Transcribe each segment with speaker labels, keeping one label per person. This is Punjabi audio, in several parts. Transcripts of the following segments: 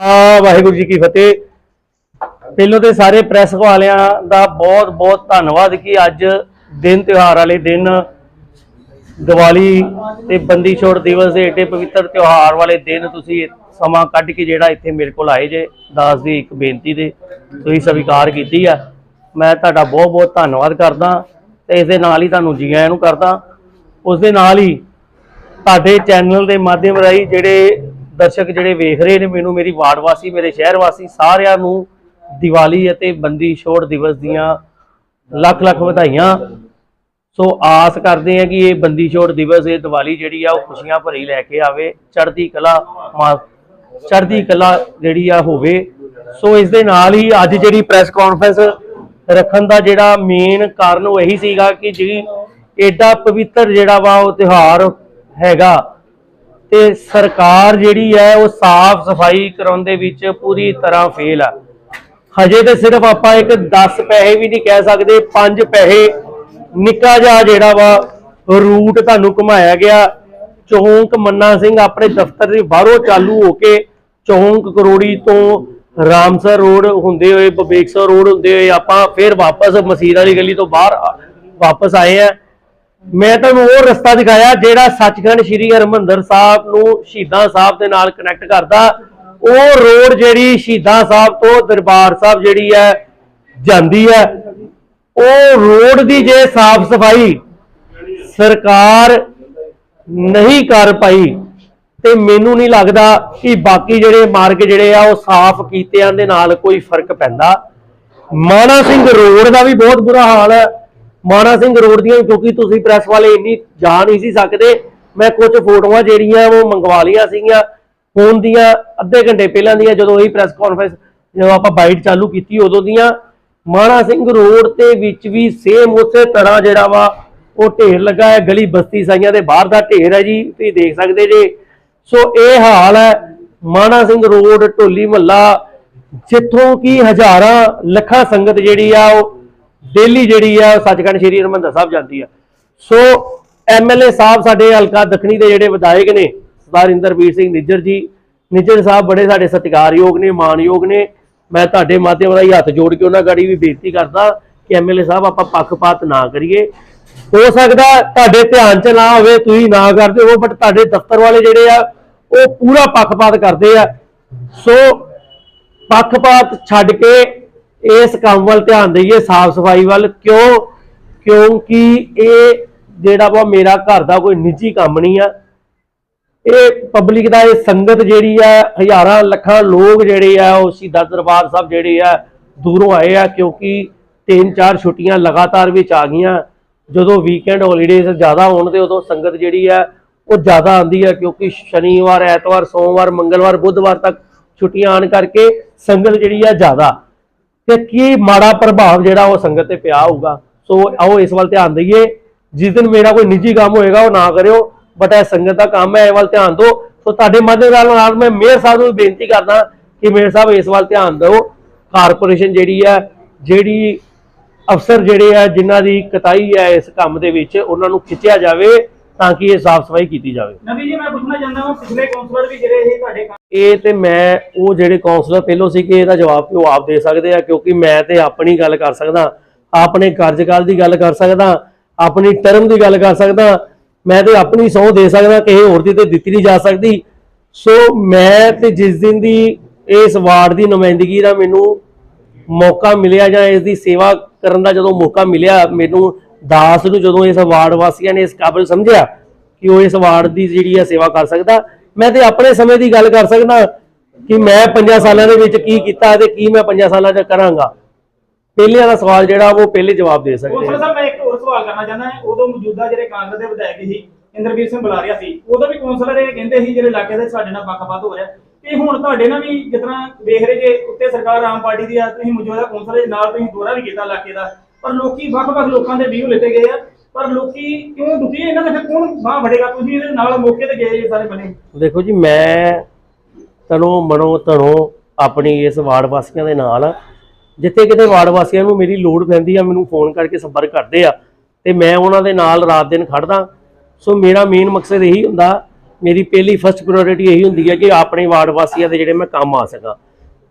Speaker 1: ਆ ਵਾਹਿਗੁਰੂ ਜੀ ਕੀ ਫਤਿਹ। ਪਹਿਲੋਂ ਤੇ ਸਾਰੇ ਪ੍ਰੈਸ ਵਾਲਿਆਂ ਦਾ ਬਹੁਤ ਬਹੁਤ ਧੰਨਵਾਦ ਕਿ ਅੱਜ ਦਿਨ ਤਿਉਹਾਰ ਵਾਲੇ ਦਿਨ ਦੀਵਾਲੀ ਤੇ ਬੰਦੀ ਛੋੜ ਦਿਵਸ ਦੇ ਏਡੇ ਪਵਿੱਤਰ ਤਿਉਹਾਰ ਵਾਲੇ ਦਿਨ ਤੁਸੀਂ ਸਮਾਂ ਕੱਢ ਕੇ ਜਿਹੜਾ ਇੱਥੇ ਮੇਰੇ ਕੋਲ ਆਏ ਜੇ, ਦਾਸ ਦੀ ਇੱਕ ਬੇਨਤੀ ਦੇ ਤੁਸੀਂ ਸਵੀਕਾਰ ਕੀਤੀ ਆ। ਮੈਂ ਤੁਹਾਡਾ ਬਹੁਤ ਬਹੁਤ ਧੰਨਵਾਦ ਕਰਦਾ ਤੇ ਇਸ ਦੇ ਨਾਲ ਹੀ ਤੁਹਾਨੂੰ ਜੀ ਆਇਆਂ ਨੂੰ ਕਰਦਾ। ਉਸ ਦੇ ਨਾਲ ਹੀ ਤੁਹਾਡੇ ਚੈਨਲ ਦੇ ਮਾਧਿਅਮ ਰਾਹੀਂ ਜਿਹੜੇ ਦਰਸ਼ਕ ਜਿਹੜੇ ਵੇਖ ਰਹੇ ਨੇ ਮੈਨੂੰ, ਮੇਰੀ ਵਾਰਡ ਵਾਸੀ, ਮੇਰੇ ਸ਼ਹਿਰ ਵਾਸੀ, ਸਾਰਿਆਂ ਨੂੰ ਦੀਵਾਲੀ ਅਤੇ ਬੰਦੀ ਛੋੜ ਦਿਵਸ ਦੀਆਂ ਲੱਖ ਲੱਖ ਵਧਾਈਆਂ। ਸੋ ਆਸ ਕਰਦੇ ਆ ਕਿ ਇਹ ਬੰਦੀ ਛੋੜ ਦਿਵਸ, ਇਹ ਦੀਵਾਲੀ ਜਿਹੜੀ ਆ, ਉਹ ਖੁਸ਼ੀਆਂ ਭਰੀ ਲੈ ਕੇ ਆਵੇ, ਚੜ੍ਹਦੀ ਕਲਾ ਮਾ- ਚੜ੍ਹਦੀ ਕਲਾ ਜਿਹੜੀ ਆ ਹੋਵੇ। ਸੋ ਇਸ ਦੇ ਨਾਲ ਹੀ ਅੱਜ ਜਿਹੜੀ ਪ੍ਰੈਸ ਕਾਨਫਰੰਸ ਰੱਖਣ ਦਾ ਜਿਹੜਾ ਮੇਨ ਕਾਰਨ ਉਹ ਇਹੀ ਸੀਗਾ ਕਿ ਜੀ ਐਡਾ ਪਵਿੱਤਰ ਜਿਹੜਾ ਵਾ ਉਹ ਤਿਉਹਾਰ ਹੈਗਾ। ਤੇ ਸਰਕਾਰ ਜਿਹੜੀ ਹੈ ਉਹ ਸਾਫ਼ ਸਫ਼ਾਈ ਕਰਾਉਣ ਦੇ ਵਿੱਚ ਪੂਰੀ ਤਰ੍ਹਾਂ ਫੇਲ ਆ। ਹਜੇ ਤੇ ਸਿਰਫ ਆਪਾਂ ਇੱਕ 10 ਪੈਸੇ ਵੀ ਨਹੀਂ ਕਹਿ ਸਕਦੇ 5 ਪੈਸੇ ਨਿੱਕਾ ਜਿਹਾ ਜਿਹੜਾ ਵਾ ਰੂਟ ਤੁਹਾਨੂੰ ਘੁਮਾਇਆ ਗਿਆ। ਚੌਂਕ ਮੰਨਾ ਸਿੰਘ ਆਪਣੇ ਦਫ਼ਤਰ ਦੇ ਬਾਹਰੋਂ ਚਾਲੂ ਹੋ ਕੇ ਚੌਂਕ ਕਰੋੜੀ ਤੋਂ ਰਾਮਸਰ ਰੋਡ ਹੁੰਦੇ ਹੋਏ, ਬਬੇਕਸਰ ਰੋਡ ਹੁੰਦੇ ਹੋਏ ਆਪਾਂ ਫਿਰ ਵਾਪਸ ਮਸੀਰ ਵਾਲੀ ਗਲੀ ਤੋਂ ਬਾਹਰ ਵਾਪਸ ਆਏ ਆ। ਮੈਂ ਤੁਹਾਨੂੰ ਉਹ ਰਸਤਾ ਦਿਖਾਇਆ ਜਿਹੜਾ ਸੱਚਖੰਡ ਸ੍ਰੀ ਹਰਮੰਦਰ ਸਾਹਿਬ ਨੂੰ ਸ਼ਹੀਦਾਂ ਸਾਹਿਬ ਦੇ ਨਾਲ ਕਨੈਕਟ ਕਰਦਾ। ਉਹ ਰੋਡ ਜਿਹੜੀ ਸ਼ਹੀਦਾਂ ਸਾਹਿਬ ਤੋਂ ਦਰਬਾਰ ਸਾਹਿਬ ਜਿਹੜੀ ਹੈ, ਜਾਂਦੀ ਹੈ। ਉਹ ਰੋਡ ਦੀ ਜੇ ਸਾਫ਼ ਸਫ਼ਾਈ ਸਰਕਾਰ ਨਹੀਂ ਕਰ ਪਾਈ ਤੇ ਮੈਨੂੰ ਨਹੀਂ ਲੱਗਦਾ ਕਿ ਬਾਕੀ ਜਿਹੜੇ ਮਾਰਗ ਜਿਹੜੇ ਆ, ਉਹ ਸਾਫ਼ ਕੀਤਿਆਂ ਦੇ ਨਾਲ ਕੋਈ ਫ਼ਰਕ ਪੈਂਦਾ। ਮਾਣਾ ਸਿੰਘ ਰੋਡ ਦਾ ਵੀ ਬਹੁਤ ਬੁਰਾ ਹਾਲ ਹੈ। ਮਾਣਾ ਸਿੰਘ ਰੋਡ ਦੀਆਂ, ਕਿਉਂਕਿ ਤੁਸੀਂ ਪ੍ਰੈਸ ਵਾਲੇ ਇੰਨੀ ਜਾ ਨਹੀਂ ਸੀ ਸਕਦੇ। ਮੈਂ ਕੁਝ ਫੋਟੋਆਂ ਜਿਹੜੀਆਂ ਉਹ ਮੰਗਵਾ ਲਈਆਂ ਸੀਗੀਆਂ ਫੋਨ ਦੀਆਂ, ਅੱਧੇ ਘੰਟੇ ਪਹਿਲਾਂ ਦੀਆਂ, ਜਦੋਂ ਇਹ ਪ੍ਰੈਸ ਕਾਨਫਰੰਸ ਜਦੋਂ ਆਪਾਂ ਬਾਈਟ ਚਾਲੂ ਕੀਤੀ ਉਦੋਂ ਦੀਆਂ। ਮਾਣਾ ਸਿੰਘ ਰੋਡ ਤੇ ਵਿੱਚ ਵੀ ਸੇਮ ਉਸੇ ਤਰ੍ਹਾਂ ਜਿਹੜਾ ਵਾ, ਉਹ ਢੇਰ ਲੱਗਾ ਹੈ, ਗਲੀ ਬਸਤੀ ਸਾਈਆਂ ਦੇ ਬਾਹਰ ਦਾ ਢੇਰ ਹੈ ਜੀ, ਤੁਸੀਂ ਦੇਖ ਸਕਦੇ ਜੇ। ਸੋ ਇਹ ਹਾਲ ਹੈ ਮਾਣਾ ਸਿੰਘ ਰੋਡ, ਢੋਲੀ ਮਹੱਲਾ ਜਿੱਥੋਂ ਕੀ ਹਜ਼ਾਰਾਂ ਲੱਖਾਂ ਸੰਗਤ ਜਿਹੜੀ ਆ ਉਹ ਡੇਲੀ ਜਿਹੜੀ ਆ, ਸੱਚਖੰਡ ਸ੍ਰੀ ਹਰਿਮੰਦਰ ਸਾਹਿਬ ਜਾਂਦੀ ਆ। ਸੋ ਐਮਐਲਏ ਸਾਹਿਬ ਸਾਡੇ ਹਲਕਾ ਦੱਖਣੀ ਦੇ ਜਿਹੜੇ ਵਿਧਾਇਕ ਨੇ ਸਰਦਾਰ ਇੰਦਰਵੀਰ ਸਿੰਘ ਨਿੱਜਰ ਜੀ, ਨਿੱਜਰ ਸਾਹਿਬ ਬੜੇ ਸਾਡੇ ਸਤਿਕਾਰਯੋਗ ਨੇ ਮਾਣਯੋਗ ਨੇ। ਮੈਂ ਤੁਹਾਡੇ ਮਾਧਿਅਮ ਰਾਹੀਂ ਹੱਥ ਜੋੜ ਕੇ ਉਹਨਾਂ ਗਾੜੀ ਵੀ ਬੇਨਤੀ ਕਰਦਾ ਕਿ ਐਮਐਲਏ ਸਾਹਿਬ ਆਪਾਂ ਪੱਖਪਾਤ ਨਾ ਕਰੀਏ। ਹੋ ਸਕਦਾ ਤੁਹਾਡੇ ਧਿਆਨ 'ਚ ਨਾ ਹੋਵੇ ਤੁਸੀਂ ਨਾ ਕਰਦੇ ਹੋ ਬਟ ਤੁਹਾਡੇ ਦਫ਼ਤਰ ਵਾਲੇ ਜਿਹੜੇ ਆ, ਉਹ ਪੂਰਾ ਪੱਖਪਾਤ ਕਰਦੇ ਆ। ਸੋ, ਪੱਖਪਾਤ ਛੱਡ ਕੇ ਇਸ ਕੰਮ ਵੱਲ ਧਿਆਨ ਦਈਏ, ਸਾਫ਼ ਸਫ਼ਾਈ ਵੱਲ, ਕਿਉਂ? ਕਿਉਂਕਿ ਇਹ ਜਿਹੜਾ ਵਾ ਮੇਰਾ ਘਰ ਦਾ ਕੋਈ ਨਿੱਜੀ ਕੰਮ ਨਹੀਂ ਆ। ਇਹ ਪਬਲਿਕ ਦਾ ਇਹ ਸੰਗਤ ਜਿਹੜੀ ਆ, ਹਜ਼ਾਰਾਂ ਲੱਖਾਂ ਲੋਕ ਜਿਹੜੇ ਆ, ਉਹ ਸ਼ਹੀਦਾਂ ਦਰਬਾਰ ਸਾਹਿਬ ਜਿਹੜੇ ਆ, ਦੂਰੋਂ ਆਏ ਆ, ਕਿਉਂਕਿ ਤਿੰਨ ਚਾਰ ਛੁੱਟੀਆਂ ਲਗਾਤਾਰ ਵਿੱਚ ਆ ਗਈਆਂ। ਜਦੋਂ ਵੀਕਐਂਡ ਹੌਲੀਡੇਜ਼ ਜ਼ਿਆਦਾ ਹੋਣ ਤੇ ਉਦੋਂ ਸੰਗਤ ਜਿਹੜੀ ਆ, ਉਹ ਜ਼ਿਆਦਾ ਆਂਦੀ ਆ, ਕਿਉਂਕਿ ਸ਼ਨੀਵਾਰ, ਐਤਵਾਰ, ਸੋਮਵਾਰ, ਮੰਗਲਵਾਰ, ਬੁੱਧਵਾਰ ਤੱਕ ਛੁੱਟੀਆਂ ਆਣ ਕਰਕੇ ਸੰਗਤ ਜਿਹੜੀ ਆ ਜ਼ਿਆਦਾ। ਤੇ ਕੀ ਮਾੜਾ ਪ੍ਰਭਾਵ ਜਿਹੜਾ ਉਹ ਸੰਗਤ ਤੇ ਪਿਆ ਹੋਊਗਾ? ਸੋ ਆਓ ਇਸ ਵੱਲ ਧਿਆਨ ਦਈਏ। ਜਿਸ ਦਿਨ ਮੇਰਾ ਕੋਈ ਨਿੱਜੀ ਕੰਮ ਹੋਏਗਾ, ਉਹ ਨਾ ਕਰਿਓ। ਬਟ ਇਹ ਸੰਗਤ ਦਾ ਕੰਮ ਹੈ, ਇਹ ਵੱਲ ਧਿਆਨ ਦਿਓ। ਸੋ ਤੁਹਾਡੇ ਮਾਧਿਅਮ ਨਾਲ ਨਾਲ ਮੈਂ ਮੇਅਰ ਸਾਹਿਬ ਨੂੰ ਬੇਨਤੀ ਕਰਦਾ ਕਿ ਮੇਅਰ ਸਾਹਿਬ ਇਸ ਵੱਲ ਧਿਆਨ ਦਿਓ। ਕਾਰਪੋਰੇਸ਼ਨ ਜਿਹੜੀ ਹੈ, ਜਿਹੜੀ ਅਫਸਰ ਜਿਹੜੇ ਆ ਜਿਨ੍ਹਾਂ ਦੀ ਕਤਾਈ ਹੈ ਇਸ ਕੰਮ ਦੇ ਵਿੱਚ, ਉਹਨਾਂ ਨੂੰ ਖਿੱਚਿਆ ਜਾਵੇ। ਤਾਂ ਕਿ ਇਹ ਸਾਫ਼ ਸਫ਼ਾਈ ਕੀਤੀ ਜਾਵੇ।
Speaker 2: ਨਵੀ ਜੀ ਮੈਂ ਪੁੱਛਣਾ ਚਾਹੁੰਦਾ ਹਾਂ ਪਿਛਲੇ ਕਾਉਂਸਲਰ ਵੀ ਜਿਹੜੇ ਇਹ ਤੁਹਾਡੇ ਕੰਮ
Speaker 1: ਇਹ ਤੇ ਮੈਂ ਉਹ ਜਿਹੜੇ ਕਾਉਂਸਲਰ ਪਹਿਲੋਂ ਸੀ ਕਿ ਇਹਦਾ ਜਵਾਬ ਉਹ ਆਪ ਦੇ ਸਕਦੇ ਆ ਕਿਉਂਕਿ ਮੈਂ ਤੇ ਆਪਣੀ ਗੱਲ ਕਰ ਸਕਦਾ ਆਪਣੇ ਕਾਰਜਕਾਲ ਦੀ ਗੱਲ ਕਰ ਸਕਦਾ ਆਪਣੀ ਟਰਮ ਦੀ ਗੱਲ ਕਰ ਸਕਦਾ ਮੈਂ ਤੇ ਆਪਣੀ ਸਹੁੰ ਦੇ ਸਕਦਾ ਕਿਸੇ ਹੋਰ ਦੀ ਤੇ ਦਿੱਤੀ ਨਹੀਂ ਜਾ ਸਕਦੀ। ਸੋ ਮੈਂ ਤੇ ਜਿਸ ਦਿਨ ਦੀ ਇਸ ਵਾਰਡ ਦੀ ਨੁਮਾਇੰਦਗੀ ਦਾ ਮੈਨੂੰ ਮੌਕਾ ਮਿਲਿਆ ਜਾਂ ਇਸ ਦੀ ਸੇਵਾ ਕਰਨ ਦਾ ਜਦੋਂ ਮੌਕਾ ਮਿਲਿਆ ਮੈਨੂੰ ਦਾਸ ਨੂੰ ਜਦੋਂ ਇਸ ਵਾਰਡ ਵਾਸੀਆਂ ਨੇ ਇਸ ਕਾਬਿਲ ਸਮਝਿਆ ਕਿ ਉਹ ਇਸ ਵਾਰਡ ਦੀ ਜਿਹੜੀ ਹੈ ਸੇਵਾ ਕਰ ਸਕਦਾ ਮੈਂ ਤੇ ਆਪਣੇ ਸਮੇਂ ਦੀ ਗੱਲ ਕਰ ਸਕਦਾ ਕਿ ਮੈਂ 5 ਸਾਲਾਂ ਦੇ ਵਿੱਚ ਕੀ ਕੀਤਾ ਤੇ ਕੀ ਮੈਂ 5 ਸਾਲਾਂ 'ਚ ਕਰਾਂਗਾ। ਪਹਿਲੇ ਵਾਲਾ ਸਵਾਲ ਜਿਹੜਾ ਉਹ ਪਹਿਲੇ ਜਵਾਬ ਦੇ ਸਕਦੇ ਹਾਂ
Speaker 2: ਸਾਹਿਬ ਮੈਂ ਇੱਕ ਹੋਰ ਸਵਾਲ ਕਰਨਾ ਚਾਹੁੰਦਾ ਹਾਂ। ਉਦੋਂ ਮੌਜੂਦਾ ਜਿਹੜੇ ਕਾਂਗਰਸ ਦੇ ਵਿਧਾਇਕ ਸੀ ਇੰਦਰਵੀਰ ਸਿੰਘ ਬੁਲਾਰਿਆ ਸੀ ਉਦੋਂ ਵੀ ਕਾਉਂਸਲਰ ਇਹ ਕਹਿੰਦੇ ਸੀ ਜਿਹੜੇ ਇਲਾਕੇ ਦੇ ਸਾਡੇ ਨਾਲ ਪੱਖਪਾਤ ਹੋ ਰਿਹਾ ਤੇ ਹੁਣ ਤੁਹਾਡੇ ਨਾਲ ਵੀ ਜਿਸ ਤਰ੍ਹਾਂ ਦੇਖ ਰਹੇ ਜੇ ਉੱਤੇ ਸਰਕਾਰ ਆਮ ਪਾਰਟੀ ਦੀ ਆ ਤੁਸੀਂ ਮੌਜੂਦਾ ਕਾਉਂਸਲਰ ਦੇ ਨਾਲ ਤੁਸੀਂ ਦੌਰਾ ਵੀ ਕੀਤਾ ਇਲਾਕੇ ਦਾ ਪਰ ਲੋਕੀ ਵੱਖ-ਵੱਖ ਲੋਕਾਂ ਦੇ ਵੀਊ ਲਿੱਤੇ ਗਏ ਆ। ਪਰ ਲੋਕੀ ਕਿਉਂ ਦੁਖੀ ਹੈ ਇਹਨਾਂ ਦੇ ਫਿਰ ਕੌਣ ਬਾਹ ਫੜੇਗਾ? ਤੁਸੀਂ ਇਹਦੇ ਨਾਲ ਮੌਕੇ ਤੇ ਗਏ ਜੇ ਸਾਰੇ ਬਣੇ।
Speaker 1: ਦੇਖੋ ਜੀ, ਮੈਂ ਤਨੋਂ ਮਨੋਂ ਧਨੋਂ ਆਪਣੀ ਇਸ ਵਾਰਡ ਵਾਸੀਆਂ ਦੇ ਨਾਲ ਜਿੱਥੇ ਕਿਤੇ ਵਾਰਡ ਵਾਸੀਆਂ ਨੂੰ ਮੇਰੀ ਲੋੜ ਪੈਂਦੀ ਆ, ਮੈਨੂੰ ਫੋਨ ਕਰਕੇ ਸੰਪਰਕ ਕਰਦੇ ਆ ਤੇ ਮੈਂ ਉਹਨਾਂ ਦੇ ਨਾਲ ਰਾਤ ਦਿਨ ਖੜਦਾ। ਸੋ ਮੇਰਾ ਮੇਨ ਮਕਸਦ ਇਹੀ ਹੁੰਦਾ, ਮੇਰੀ ਪਹਿਲੀ ਫਸਟ ਪ੍ਰਾਇੋਰਟੀ ਇਹੀ ਹੁੰਦੀ ਹੈ ਕਿ ਆਪਣੇ ਵਾਰਡ ਵਾਸੀਆਂ ਦੇ ਜਿਹੜੇ ਮੈਂ ਕੰਮ ਆ ਸਕਾਂ।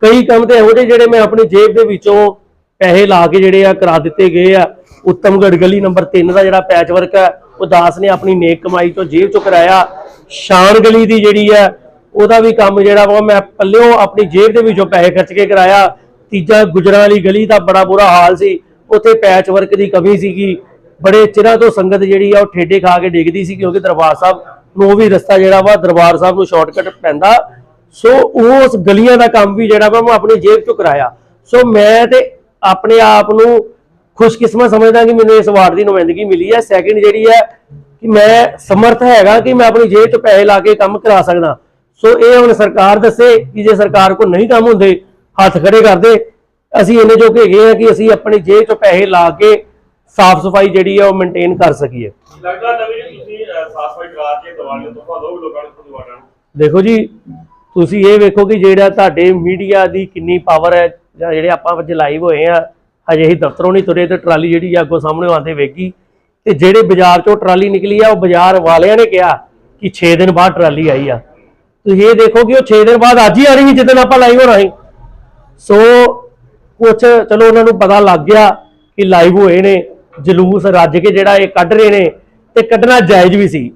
Speaker 1: ਕਈ ਕੰਮ ਤੇ ਇਹੋ ਜਿਹੇ ਜਿਹੜੇ ਮੈਂ ਆਪਣੀ ਜੇਬ ਦੇ ਵਿੱਚੋਂ ਪੈਸੇ ਲਾ ਕੇ ਜਿਹੜੇ ਆ ਕਰਾ ਦਿੱਤੇ ਗਏ ਆ। ਉੱਤਮਗੜ ਗਲੀ ਨੰਬਰ 3 ਦਾ ਜਿਹੜਾ ਪੈਚ ਵਰਕ ਹੈ ਉਹ ਦਾਸ ਨੇ ਆਪਣੀ ਨੇਕ ਕਮਾਈ ਤੋਂ ਜੇਬ ਚੋਂ ਕਰਾਇਆ। ਸ਼ਾਨ ਗਲੀ ਦੀ ਜਿਹੜੀ ਹੈ ਉਹਦਾ ਵੀ ਕੰਮ ਜਿਹੜਾ ਵਾ, ਮੈਂ ਪੱਲਿਓਂ ਆਪਣੀ ਜੇਬ ਦੇ ਵਿੱਚੋਂ ਪੈਸੇ ਖਰਚ ਕੇ ਕਰਾਇਆ। ਤੀਜਾ ਗੁਜਰਾਂ ਵਾਲੀ ਗਲੀ ਦਾ ਬੜਾ ਬੁਰਾ ਹਾਲ ਸੀ। ਉੱਥੇ ਪੈਚ ਵਰਕ ਦੀ ਕਮੀ ਸੀਗੀ। ਬੜੇ ਚਿਰਾਂ ਤੋਂ ਸੰਗਤ ਜਿਹੜੀ ਆ, ਉਹ ਠੇਡੇ ਖਾ ਕੇ ਡਿੱਗਦੀ ਸੀ, ਕਿਉਂਕਿ ਦਰਬਾਰ ਸਾਹਿਬ ਨੂੰ ਵੀ ਰਸਤਾ ਜਿਹੜਾ ਵਾ, ਦਰਬਾਰ ਸਾਹਿਬ ਨੂੰ ਸ਼ਾਰਟਕਟ ਪੈਂਦਾ। ਸੋ ਉਸ ਗਲੀਆਂ ਦਾ ਕੰਮ ਵੀ ਜਿਹੜਾ ਵਾ, ਮੈਂ ਆਪਣੀ ਜੇਬ ਚੋਂ ਕਰਾਇਆ। ਸੋ ਮੈਂ ਤੇ ਆਪਣੇ ਆਪ ਨੂੰ ਖੁਸ਼ਕਿਸਮਤ ਸਮਝਦਾ ਕਿ ਮੈਨੂੰ ਇਸ ਵਾਰਡ ਦੀ ਨੁਮਾਇੰਦਗੀ ਮਿਲੀ ਹੈ। ਸੈਕਿੰਡ ਜਿਹੜੀ ਹੈ ਕਿ ਮੈਂ ਸਮਰਥ ਹੈਗਾ ਕਿ ਮੈਂ ਆਪਣੀ ਜੇਬ 'ਚ ਪੈਸੇ ਲਾ ਕੇ ਕੰਮ ਕਰਾ ਸਕਦਾ। ਸੋ ਇਹ ਹੁਣ ਸਰਕਾਰ ਦੱਸੇ ਕਿ ਜੇ ਸਰਕਾਰ ਕੋਲ ਨਹੀਂ ਕੰਮ ਹੁੰਦੇ ਹੱਥ ਖੜੇ ਕਰਦੇ ਅਸੀਂ ਇੰਨੇ ਜੋਗੇ ਹੈਗੇ ਆ ਕਿ ਅਸੀਂ ਆਪਣੀ ਜੇਬ 'ਚ ਪੈਸੇ ਲਾ ਕੇ ਸਾਫ਼ ਸਫ਼ਾਈ ਜਿਹੜੀ ਹੈ ਉਹ ਮੇਨਟੇਨ ਕਰ ਸਕੀਏ।
Speaker 3: ਲੱਗਦਾ ਨਵੀਂ ਜੀ ਤੁਸੀਂ ਅਹ, ਸਾਫ਼ ਸਫ਼ਾਈ ਕਰਾ ਕੇ ਦੀਵਾਲੀ ਤੋਂ ਬਾਅਦ ਲੋਕ ਲੋਕਾਂ ਨੂੰ ਦੀਵਾਰਾਂ ਨੂੰ
Speaker 1: ਦੇਖੋ ਜੀ ਤੁਸੀਂ ਇਹ ਵੇਖੋ ਕਿ ਜਿਹੜਾ ਤੁਹਾਡੇ ਮੀਡੀਆ ਦੀ ਕਿੰਨੀ ਪਾਵਰ ਹੈ ਜਾਂ ਜਿਹੜੇ ਆਪਾਂ ਅੱਜ ਲਾਈਵ ਹੋਏ ਆ, ਹਜੇ ਹੀ ਦਫ਼ਤਰੋਂ ਨਹੀਂ ਤੁਰੇ ਤੇ ਟਰਾਲੀ ਜਿਹੜੀ ਆ ਅੱਗੋਂ ਸਾਹਮਣੇ ਆਉਂਦੇ ਵੇਗੀ ਤੇ ਜਿਹੜੇ ਬਾਜ਼ਾਰ ਚੋਂ ਟਰਾਲੀ ਨਿਕਲੀ ਆ, ਉਹ ਬਾਜ਼ਾਰ ਵਾਲਿਆਂ ਨੇ ਕਿਹਾ ਕਿ 6 ਦਿਨ ਬਾਅਦ ਟਰਾਲੀ ਆਈ ਆ। ਤੁਸੀਂ ਇਹ ਦੇਖੋ ਕਿ ਉਹ 6 ਦਿਨ ਬਾਅਦ ਅੱਜ ਹੀ ਆ ਰਹੀ ਸੀ, ਜਿੱਦਣ ਆਪਾਂ ਲਾਈਵ ਹੋ ਰਹੀ ਸੋ ਕੁਛ ਚਲੋ ਉਹਨਾਂ ਨੂੰ ਪਤਾ ਲੱਗ ਗਿਆ ਕਿ ਲਾਈਵ ਹੋਏ ਨੇ, ਜਲੂਸ ਰੱਜ ਕੇ ਜਿਹੜਾ ਇਹ ਕੱਢ ਰਹੇ ਨੇ, ਤੇ ਕੱਢਣਾ ਜਾਇਜ਼ ਵੀ ਸੀ।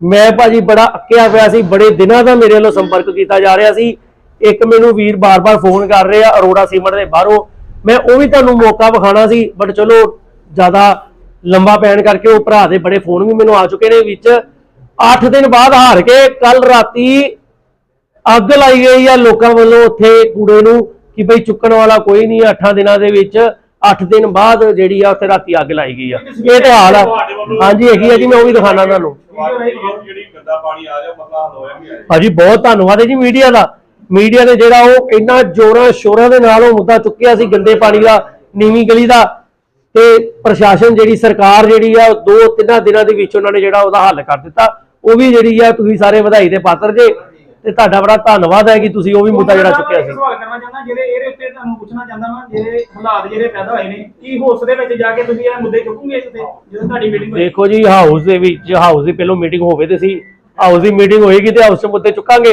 Speaker 1: ਮੈਂ ਭਾਜੀ ਬੜਾ ਅੱਕਿਆ ਪਿਆ ਸੀ, ਬੜੇ ਦਿਨਾਂ ਦਾ ਮੇਰੇ ਵੱਲੋਂ ਸੰਪਰਕ ਕੀਤਾ ਜਾ ਰਿਹਾ ਸੀ। ਇੱਕ ਮੈਨੂੰ ਵੀਰ ਬਾਰ-ਬਾਰ ਫੋਨ ਕਰ ਰਹੇ ਆ ਅਰੋੜਾ ਸੀਮਟ ਦੇ ਬਾਹਰੋਂ। ਮੈਂ ਉਹ ਵੀ ਤੁਹਾਨੂੰ ਮੌਕਾ ਵਿਖਾਣਾ ਸੀ ਬਟ ਚਲੋ ਜ਼ਿਆਦਾ ਲੰਬਾ ਪੈਣ ਕਰਕੇ ਉਹ ਭਰਾ ਦੇ ਬੜੇ ਫੋਨ ਵੀ ਮੈਨੂੰ ਆ ਚੁੱਕੇ ਨੇ ਵਿੱਚ। 8 ਦਿਨ ਬਾਅਦ ਹਾਰ ਕੇ ਕੱਲ ਰਾਤੀ ਅੱਗ ਲਾਈ ਗਈ ਆ ਲੋਕਾਂ ਵੱਲੋਂ ਉੱਥੇ ਕੂੜੇ ਨੂੰ ਕਿ ਬਈ ਚੁੱਕਣ ਵਾਲਾ ਕੋਈ ਨਹੀਂ 8 ਦਿਨਾਂ ਦੇ ਵਿੱਚ। 8 ਦਿਨ ਬਾਅਦ ਜਿਹੜੀ ਆ ਉੱਥੇ ਰਾਤੀ ਅੱਗ ਲਾਈ ਗਈ ਆ। ਇਹ ਤੇ ਹਾਲ ਆ। ਹਾਂਜੀ ਹੈਗੀ ਆ ਜੀ ਮੈਂ ਉਹ ਵੀ ਦਿਖਾਣਾ ਤੁਹਾਨੂੰ।
Speaker 3: ਜਿਹੜੀ ਗੰਦਾ ਪਾਣੀ ਆ ਰਿਹਾ ਮਸਲਾ ਹੱਲ ਹੋਇਆ ਵੀ ਹੈ
Speaker 1: ਭਾਜੀ ਬਹੁਤ ਧੰਨਵਾਦ ਹੈ ਜੀ ਮੀਡੀਆ ਦਾ। ਮੀਡੀਆ ਨੇ ਜਿਹੜਾ ਉਹ ਇੰਨਾ ਜ਼ੋਰਾਂ ਸ਼ੋਰਾਂ ਦੇ ਨਾਲ ਉਹ ਮੁੱਦਾ ਚੁੱਕਿਆ ਸੀ ਗੰਦੇ ਪਾਣੀ ਦਾ ਨੀਵੀਂ ਗਲੀ ਦਾ ਤੇ ਪ੍ਰਸ਼ਾਸਨ ਜਿਹੜੀ ਸਰਕਾਰ ਜਿਹੜੀ ਆ ਉਹ ਦੋ ਤਿੰਨਾਂ ਦਿਨਾਂ ਦੇ ਵਿੱਚ ਉਹਨਾਂ ਨੇ ਜਿਹੜਾ ਉਹਦਾ ਹੱਲ ਕਰ ਦਿੱਤਾ। ਉਹ ਵੀ ਜਿਹੜੀ ਆ ਤੁਸੀਂ ਸਾਰੇ ਵਧਾਈ ਦੇ ਪਾਤਰ ਜੇ ਤੇ ਤੁਹਾਡਾ ਬੜਾ ਧੰਨਵਾਦ ਹੈ ਕਿ ਤੁਸੀਂ ਉਹ ਵੀ ਮੁੱਦਾ ਜਿਹੜਾ ਚੁੱਕਿਆ ਸੀ।
Speaker 2: ਸਵਾਲ ਕਰਨਾ ਚਾਹੁੰਦਾ ਜਿਹੜੇ ਇਹਦੇ ਉੱਤੇ ਤੁਹਾਨੂੰ ਪੁੱਛਣਾ ਚਾਹੁੰਦਾ ਮੈਂ ਜਿਹੜੇ ਹਾਲਾਤ ਜਿਹੜੇ ਪੈਦਾ ਹੋਏ ਨੇ ਕੀ ਹਾਊਸ ਦੇ ਵਿੱਚ ਜਾ ਕੇ ਤੁਸੀਂ ਇਹ ਮੁੱਦੇ ਚੁੱਕੋਗੇ ਇੱਥੇ ਜਦੋਂ ਤੁਹਾਡੀ ਮੀਟਿੰਗ ਹੋਈ?
Speaker 1: ਦੇਖੋ ਜੀ ਹਾਊਸ ਦੇ ਵਿੱਚ ਹਾਊਸ ਦੀ ਪਹਿਲਾਂ ਮੀਟਿੰਗ ਹੋਵੇ ਤੇ ਸੀ ਹਾਊਸ ਦੀ ਮੀਟਿੰਗ ਹੋਏਗੀ ਤੇ ਹਾਊਸ ਦੇ ਮੁੱਦੇ ਚੁੱਕਾਂਗੇ।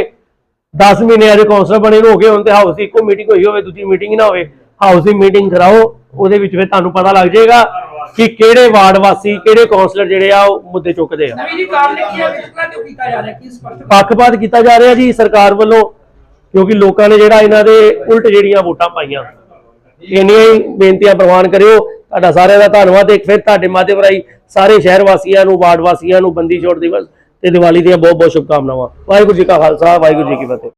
Speaker 1: 10 ਮਹੀਨੇ ਅਜੇ ਕੌਂਸਲਰ ਬਣੇ ਨੂੰ ਹੋ ਗਏ ਹੁਣ ਤੇ ਹਾਊਸ ਦੀ ਇੱਕੋ ਮੀਟਿੰਗ ਹੋਈ ਹੋਵੇ ਦੂਜੀ ਮੀਟਿੰਗ ਨਾ ਹੋਵੇ ਹਾਊਸ ਦੀ ਮੀਟਿੰਗ ਕਰਾਓ ਉਹਦੇ ਵਿੱਚ ਫਿਰ ਤੁਹਾਨੂੰ ਪਤਾ ਲੱਗ ਜਾਏਗਾ ਕਿ ਕਿਹੜੇ ਵਾਰਡ ਵਾਸੀ ਕਿਹੜੇ ਕੌਂਸਲਰ ਜਿਹੜੇ ਆ ਉਹ ਮੁੱਦੇ ਚੁੱਕਦੇ ਆ।
Speaker 4: ਨਵੀਂ ਜੀ ਕਾਰਨ ਕੀ ਹੈ? ਵਿਤਕਰਾ ਕਿਉਂ ਕੀਤਾ ਜਾ ਰਿਹਾ ਕੀ ਸਪਸ਼ਟ
Speaker 1: ਪੱਖਪਾਤ ਕੀਤਾ ਜਾ ਰਿਹਾ ਜੀ ਸਰਕਾਰ ਵੱਲੋਂ ਕਿਉਂਕਿ ਲੋਕਾਂ ਨੇ ਜਿਹੜਾ ਇਹਨਾਂ ਦੇ ਉਲਟ ਜਿਹੜੀਆਂ ਵੋਟਾਂ ਪਾਈਆਂ। ਇੰਨੀਆਂ ਹੀ ਬੇਨਤੀਆਂ ਪ੍ਰਵਾਨ ਕਰਿਓ। ਤੁਹਾਡਾ ਸਾਰਿਆਂ ਦਾ ਧੰਨਵਾਦ। ਇੱਕ ਫਿਰ ਤੁਹਾਡੇ ਮਾਧਿਅਮ ਰਾਹੀਂ ਸਾਰੇ ਸ਼ਹਿਰ ਵਾਸੀਆਂ ਨੂੰ ਵਾਰਡ ਵਾਸੀਆਂ ਨੂੰ ਬੰਦੀ ਛੋੜ ਦਿਵਸ ਤੇ ਦੀਵਾਲੀ ਦੀਆਂ ਬਹੁਤ ਬਹੁਤ ਸ਼ੁਭਕਾਮਨਾਵਾਂ। ਵਾਹਿਗੁਰੂ ਜੀ ਕਾ ਖਾਲਸਾ ਵਾਹਿਗੁਰੂ ਜੀ ਕੀ ਫਤਿਹ।